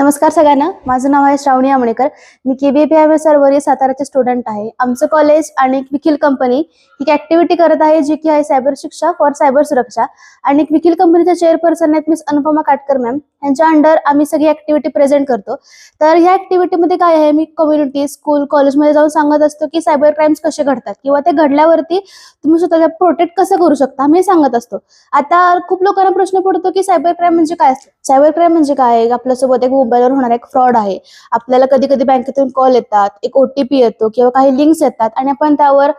नमस्कार सगळ्यांना. माझं नाव आहे श्रावणी आमणेकर. मी केबीपी एम एस वरील साताराचे स्टुडंट आहे. आमचं कॉलेज आणि विखिल कंपनी ही एक ऍक्टिव्हिटी करत आहे जी की आहे सायबर शिक्षा फॉर सायबर सुरक्षा. आणि विखिल कंपनीच्या चेअरपर्सन आहेत मिस अनुपमा काटकर मॅम यांच्या अंडर आम्ही सगळी ऍक्टिव्हिटी प्रेझेंट करतो. तर ह्या ऍक्टिव्हिटीमध्ये काय आहे? मी कम्युनिटी स्कूल कॉलेजमध्ये जाऊन सांगत असतो की सायबर क्राईम्स कसे घडतात किंवा ते घडल्यावरती तुम्ही स्वतःला प्रोटेक्ट कसं करू शकता आम्ही सांगत असतो. आता खूप लोकांना प्रश्न पडतो की सायबर क्राईम म्हणजे काय असतं? सायबर क्राईम म्हणजे काय? आपल्यासोबत एक मोबाईलवर होणारा एक फ्रॉड आहे. आपल्याला कधी कधी बँकेतून कॉल येतात एक ओटीपी येतो किंवा काही लिंक्स येतात आणि आपण त्यावर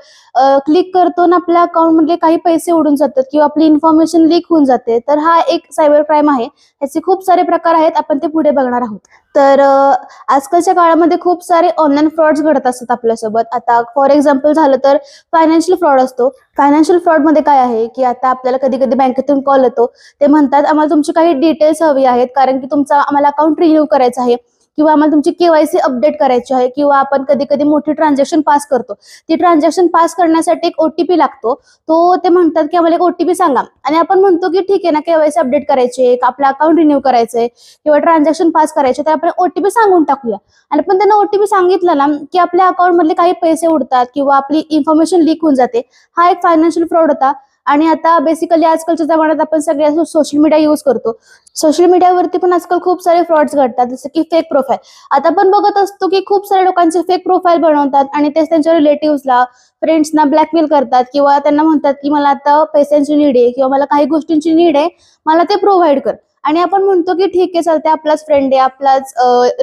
क्लिक करतो आणि आपल्या अकाउंटमधले काही पैसे उडून जातात किंवा आपली इन्फॉर्मेशन लीक होऊन जाते. तर हा एक सायबर क्राईम आहे. याचे खूप सारे प्रकार आहेत. आपण ते पुढे बघणार आहोत. तर आजकालच्या काळामध्ये खूप सारे ऑनलाईन फ्रॉड्स घडत असतात आपल्यासोबत. आता फॉर एक्झाम्पल झालं तर फायनान्शियल फ्रॉड असतो. फायनान्शियल फ्रॉडमध्ये काय आहे की आता आपल्याला कधी कधी बँकेतून कॉल येतो. ते म्हणतात आम्हाला तुमची काही डिटेल्स हवी आहेत कारण की तुमचा आम्हाला अकाउंट रिन्यू करायचं आहे. किंवा आम्हाला तुमची केवायसी अपडेट करायची आहे किंवा आपण कधी कधी मोठी ट्रान्झॅक्शन पास करतो. ती ट्रान्झॅक्शन पास करण्यासाठी एक ओटीपी लागतो. तो ते म्हणतात की आम्हाला एक ओटीपी सांगा. आणि आपण म्हणतो की ठीक आहे ना केवायसी अपडेट करायची आहे आपलं अकाउंट रिन्यू करायचंय किंवा ट्रान्झॅक्शन पास करायचे तर आपण ओटीपी सांगून टाकूया. आणि पण त्यांना ओटीपी सांगितलं ना की आपल्या अकाउंट मधले काही पैसे उडतात किंवा आपली इन्फॉर्मेशन लीक होऊन जाते. हा एक फायनान्शियल फ्रॉड होता. आणि आता बेसिकली आजकालच्या जमान्यात आपण सगळ्या सोशल मीडिया युज करतो. सोशल मीडियावरती पण आजकाल खूप सारे फ्रॉड्स घडतात जसं की फेक प्रोफाईल आता पण बघत असतो की खूप साऱ्या लोकांचे फेक प्रोफाईल बनवतात आणि तेच त्यांच्या रिलेटिव्हला फ्रेंड्सना ब्लॅकमेल करतात किंवा त्यांना म्हणतात की मला आता पैशांची नीड आहे किंवा मला काही गोष्टींची नीड आहे मला ते प्रोव्हाइड कर. आणि आपण म्हणतो की ठीक आहे चालते आपलाच फ्रेंड आहे आपलाच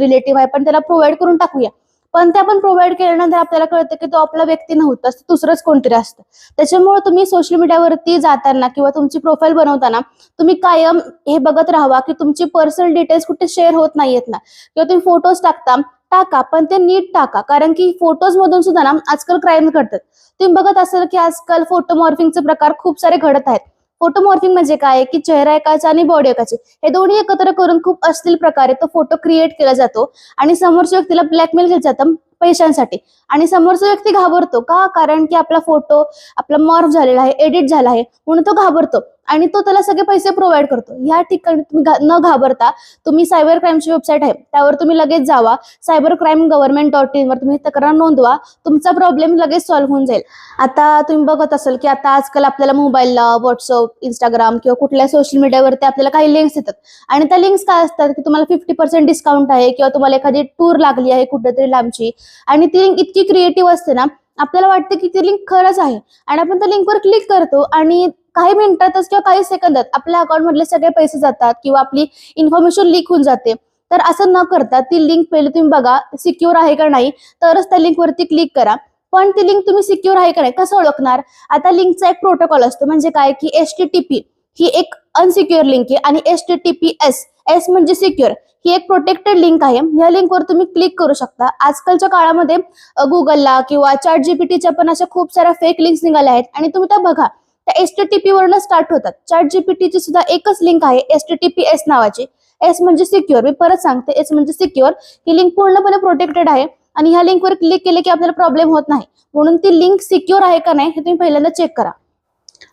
रिलेटिव्ह आहे पण त्याला प्रोव्हाइड करून टाकूया. पण ते आपण प्रोव्हाइड केल्यानंतर आपल्याला कळतं की तो आपला व्यक्ती नव्हता दुसरंच कोणतरी असतं. त्याच्यामुळे तुम्ही सोशल मीडियावरती जाताना किंवा तुमची प्रोफाईल बनवताना तुम्ही कायम हे बघत राहावा की तुमची पर्सनल डिटेल्स कुठे शेअर होत नाहीयेत ना. किंवा तुम्ही फोटोज टाकता टाका पण ते नीट टाका. कारण की फोटोज मधून सुद्धा ना आजकाल क्राईम घडतात. तुम्ही बघत असाल की आजकाल फोटो मॉर्फिंगचे प्रकार खूप सारे घडत आहेत. फोटोमॉर्फिंग म्हणजे काय? की चेहरा एकाचा आणि बॉडी एकाची. हे दोन्ही एकत्र करून खूप अश्लील प्रकारे तो फोटो क्रिएट केला जातो. आणि समोरच्या व्यक्तीला ब्लॅकमेल केलं जातं. पैशांसाठी. आणि समोरचा व्यक्ती घाबरतो का? कारण की आपला फोटो आपला मॉर्फ झालेला आहे एडिट झाला आहे म्हणून तो घाबरतो. आणि तो त्याला सगळे पैसे प्रोव्हाइड करतो. या ठिकाणी तुम्ही न घाबरता तुम्ही सायबर क्राईमची वेबसाईट आहे. त्यावर तुम्ही लगेच जावा. Cyber crime government dot in वर तुम्ही तक्रार नोंदवा. तुमचा प्रॉब्लेम लगेच सॉल्व्ह होऊन जाईल. आता तुम्ही बघत असाल की आता आजकाल आपल्याला मोबाईलला व्हॉट्सअप इंस्टाग्राम किंवा कुठल्या सोशल मीडियावरती आपल्याला काही लिंक्स येतात. आणि त्या लिंक्स काय असतात की तुम्हाला फिफ्टी पर्सेंट डिस्काउंट आहे किंवा तुम्हाला एखादी टूर लागली आहे कुठेतरी लांबची. आणि ती लिंक इतकी क्रिएटिव्ह असते ना आपल्याला वाटतं की ती लिंक खरंच आहे. आणि आपण त्या लिंकवर क्लिक करतो आणि काही मिनिटातच किंवा काही सेकंदात आपल्या अकाउंटमधले सगळे पैसे जातात किंवा आपली इन्फॉर्मेशन लीक होऊन जाते. तर असं न करता ती लिंक पहिले तुम्ही बघा सिक्युअर आहे का नाही तरच त्या लिंकवरती क्लिक करा. पण ती लिंक तुम्ही सिक्युअर आहे का नाही कसं ओळखणार? आता लिंकचा एक प्रोटोकॉल असतो म्हणजे काय? की एस टी टी पी ही एक अनसिक्युअर लिंक आहे आणि H T T P S S म्हणजे सिक्युअर ही एक प्रोटेक्टेड लिंक आहे. या लिंकवर तुम्ही क्लिक करू शकता. आजकालच्या काळामध्ये गुगलला किंवा चॅट जीपीटीच्या पण अशा खूप साऱ्या फेक लिंक्स निघाल्या आहेत. आणि तुम्ही त्या बघा. त्या एस टी टी पी वरनं स्टार्ट होतात. चॅट जीपीटीची सुद्धा एकच लिंक आहे H T T P S नावाची. एस म्हणजे सिक्युअर मी परत सांगते एस म्हणजे सिक्युअर ही लिंक पूर्णपणे प्रोटेक्टेड आहे. आणि ह्या लिंकवर क्लिक केले की आपल्याला प्रॉब्लेम होत नाही. म्हणून ती लिंक सिक्युअर आहे का नाही हे तुम्ही पहिल्यांदा चेक करा.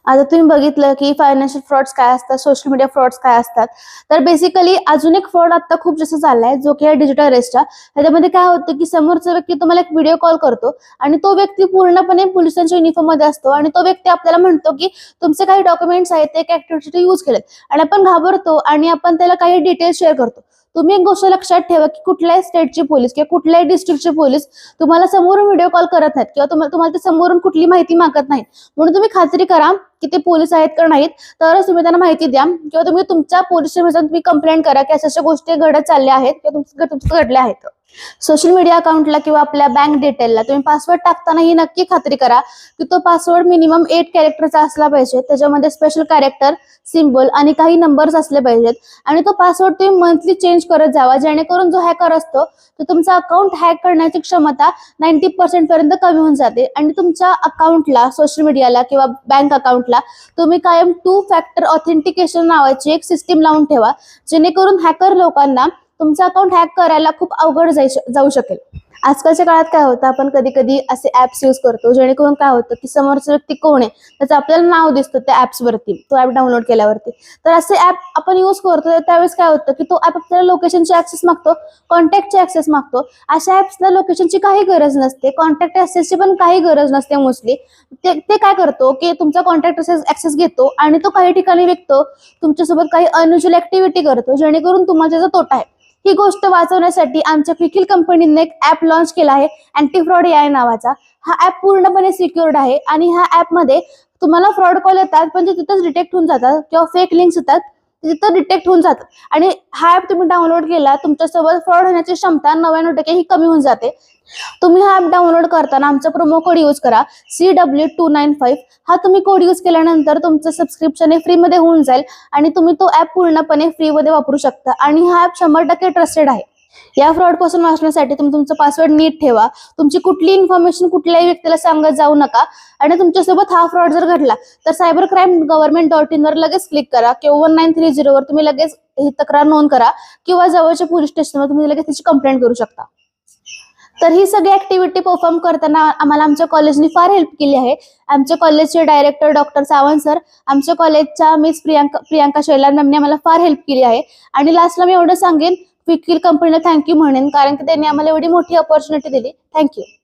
आता तुम्ही बघितलं की फायनान्शियल फ्रॉड्स काय असतात सोशल मीडिया फ्रॉड्स काय असतात. तर बेसिकली अजून एक फ्रॉड आता खूप जास्त चाललाय जो की आहे डिजिटल अरेस्टचा त्याच्यामध्ये काय होतं की समोरचा व्यक्ती तुम्हाला एक व्हिडिओ कॉल करतो आणि तो व्यक्ती पूर्णपणे पोलिसांच्या युनिफॉर्ममध्ये असतो आणि तो व्यक्ती आपल्याला म्हणतो की तुमचे काही डॉक्युमेंट्स आहेत ते एक ऍक्टिव्हिटी यूज केलेत. आणि आपण घाबरतो आणि आपण त्याला काही डिटेल्स शेअर करतो. तुम्ही एक गोष्ट लक्षात ठेवा की कुठल्याही स्टेटचे पोलीस किंवा कुठल्याही डिस्ट्रिक्टचे पोलीस तुम्हाला समोरून व्हिडिओ कॉल करत नाहीत किंवा तुम्हाला तुम्हाला ते समोरून कुठली माहिती मागत नाहीत. म्हणून तुम्ही खात्री करा की ते पोलीस आहेत का नाहीत तरच तुम्ही त्यांना माहिती द्या. किंवा तुम्ही तुमच्या पोलीस स्टेशन तुम्ही कंप्लेंट करा की अशा अशा गोष्टी घडत चालल्या आहेत किंवा तुमच्या तुमच्या घडल्या आहेत सोशल मीडिया अकाउंटला किंवा आपल्या बँक डिटेलला तुम्ही पासवर्ड टाकताना ही नक्की खात्री करा की तो पासवर्ड मिनिमम एट कॅरेक्टरचा असला पाहिजे. त्याच्यामध्ये स्पेशल कॅरेक्टर सिम्बॉल आणि काही नंबर्स असले पाहिजेत. आणि तो पासवर्ड तुम्ही मंथली चेंज करत जावा. जेणेकरून जो हॅकर असतो तो तुमचा अकाउंट हॅक करण्याची क्षमता नाईन्टी पर्सेंट पर्यंत कमी होऊन जाते. आणि तुमच्या अकाउंटला सोशल मीडियाला किंवा बँक अकाउंटला तुम्ही कायम टू फॅक्टर ऑथेंटिकेशन नावाची एक सिस्टीम लावून ठेवा. जेणेकरून हॅकर लोकांना तुमचं अकाउंट हॅक करायला खूप अवघड जाऊ शकेल. आजकालच्या काळात काय होतं आपण कधी कधी असे ऍप्स यूज करतो जेणेकरून काय होतं की समोरचा व्यक्ती कोण आहे त्याचं आपल्याला नाव दिसतं त्या ऍप्स वरती तो ऍप डाउनलोड केल्यावरती. तर असे ऍप आपण यूज करतो त्यावेळेस काय होतं की तो ऍप आपल्याला लोकेशनची ऍक्सेस मागतो कॉन्टॅक्टची ऍक्सेस मागतो. अशा ऍप्सला लोकेशनची काही गरज नसते कॉन्टॅक्ट ऍक्सेसची पण काही गरज नसते मोस्टली ते ते काय करतो की तुमचा कॉन्टॅक्ट ऍक्सेस घेतो आणि तो काही ठिकाणी विकतो. तुमच्यासोबत काही अनयुज्युअल ऍक्टिव्हिटी करतो जेणेकरून तुम्हाला त्याचा तोटा आहे. ही गोष्ट वाचवण्यासाठी आमच्या फिकिल कंपनीने एक ऍप लॉन्च केला आहे अँटी फ्रॉड या नावाचा. हा ऍप पूर्णपणे सिक्युअर्ड आहे आणि ह्या ऍपमध्ये तुम्हाला फ्रॉड कॉल येतात पण ते तिथंच डिटेक्ट होऊन जातात किंवा फेक लिंक्स येतात. तिथं डिटेक्ट होऊन जातं. आणि हा ऍप तुम्ही डाउनलोड केला तुमच्यासोबत फ्रॉड होण्याची क्षमता नव्याण्णव टक्के ही कमी होऊन जाते. तुम्ही हा ऍप डाउनलोड करताना आमचा प्रोमो कोड यूज करा C W two nine five हा तुम्ही कोड यूज केल्यानंतर तुमचं सबस्क्रिप्शन हे फ्रीमध्ये होऊन जाईल आणि तुम्ही तो ऍप पूर्णपणे फ्रीमध्ये वापरू शकता. आणि हा ऍप शंभर टक्के ट्रस्टेड आहे. या फ्रॉडपासून वाचण्यासाठी तुम्ही तुमचा पासवर्ड नीट ठेवा. तुमची कुठली इन्फॉर्मेशन कुठल्याही व्यक्तीला सांगत जाऊ नका. आणि तुमच्यासोबत हा फ्रॉड जर घडला तर cyber crime government dot in वर लगेच क्लिक करा किंवा वन नाईन थ्री झिरो वर तुम्ही लगेच ही तक्रार नोंद करा किंवा जवळच्या पोलीस स्टेशनवर तुम्ही लगेच त्याची कंप्लेंट करू शकता. तर ही सगळी ऍक्टिव्हिटी परफॉर्म करताना आम्हाला आमच्या कॉलेजने फार हेल्प केली आहे. आमच्या कॉलेजचे डायरेक्टर डॉक्टर सावंत सर आमच्या कॉलेजच्या मिस प्रियांका प्रियांका शैलार मॅमने आम्हाला फार हेल्प केली आहे. आणि लास्टला मी एवढं सांगेन विकील कंपनीला थँक्यू म्हणेन कारण की त्यांनी आम्हाला एवढी मोठी ऑपॉर्च्युनिटी दिली. थँक्यू